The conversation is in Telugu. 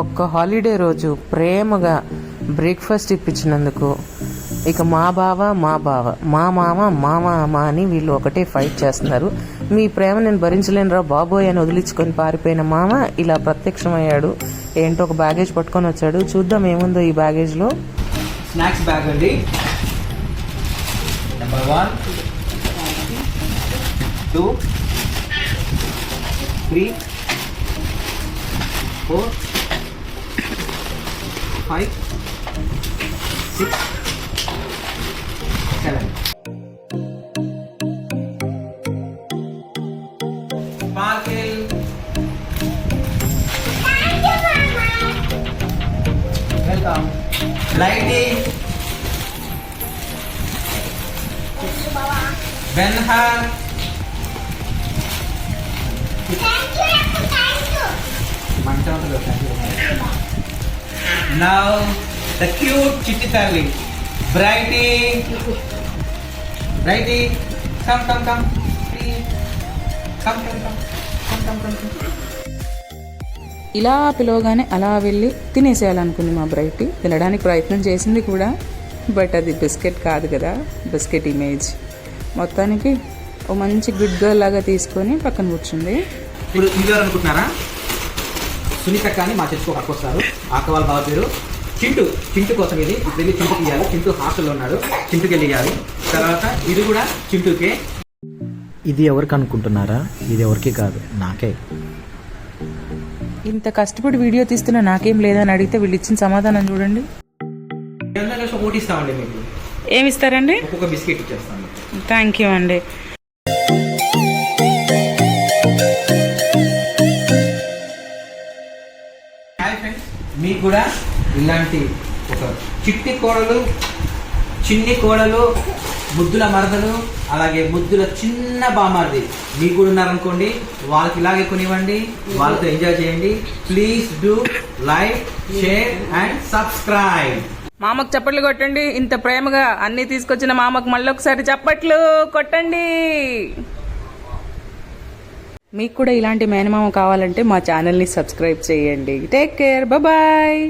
ఒక్క హాలిడే రోజు ప్రేమగా బ్రేక్ఫాస్ట్ ఇప్పించినందుకు ఇక మా బావ మా బావ మా మామ మా మామ అని వీళ్ళు ఒకటే ఫైట్ చేస్తున్నారు. మీ ప్రేమ నేను భరించలేనురా బాబోయ్ అని వదిలించుకొని పారిపోయిన మామ ఇలా ప్రత్యక్షమయ్యాడు. ఏంటో ఒక బ్యాగేజ్ పట్టుకొని వచ్చాడు. చూద్దాం ఏముందో ఈ బ్యాగేజ్లో స్నాక్స్ బ్యాగ్ అండి. Number one two 3 4 5 6 7 Markel Welcome. Lighting Benhar Now, the cute Chitti family. Brighty. Brighty. Come, come, come. Come, come, come. ఇలా పిలవగానే అలా వెళ్ళి తినేసేయాలనుకుంది మా బ్రైటీ తినడానికి ప్రయత్నం చేసింది కూడా బట్ అది బిస్కెట్ కాదు కదా బిస్కెట్ ఇమేజ్ మొత్తానికి ఓ మంచి గుడ్ గర్ల్ లాగా తీసుకొని పక్కన కూర్చుంది ఇప్పుడు అనుకుంటున్నారా సునీత కానీ మా చర్చకు అక్క వస్తారు అక్క వాళ్ళ బావ పేరు. చింటూ చింటూ కోసం ఇది. ఇప్పుడు వెళ్ళి చింటూకి ఇవ్వాలి చింటూ హాస్టల్లో ఉన్నాడు. చింటూకి వెళ్ళి ఇవ్వాలి తర్వాత ఇది కూడా చింటూకే. ఇది ఎవరికి అనుకుంటున్నారా? ఇది ఎవరికి కాదు నాకే. ఇంత కష్టపడి వీడియో తీస్తున్నా నాకేం లేదని అడిగితే వీళ్ళు ఇచ్చిన సమాధానం చూడండి. ఏమి ఇస్తారండి? ఒక్కొక్క బిస్కెట్ ఇచ్చేస్తాను. థ్యాంక్ యూ అండి. హాయ్ ఫ్రెండ్స్ మీకు కూడా ఇలాంటి ఒక చిట్టి కోడలు చిన్ని కోడలు ముద్దుల మరదలు అలాగే ముద్దుల చిన్న బామార్ది మీకు కూడా ఉన్నారనుకోండి వాళ్ళకి ఇలాగే కొనివ్వండి వాళ్ళతో ఎంజాయ్ చేయండి. Please do like share and subscribe మామకు చప్పట్లు కొట్టండి. ఇంత ప్రేమగా అన్ని తీసుకొచ్చిన మామకు మళ్ళీ ఒకసారి చప్పట్లు కొట్టండి. మీకు కూడా ఇలాంటి మేనమామ కావాలంటే మా ఛానల్ని సబ్స్క్రైబ్ చేయండి. Take care bye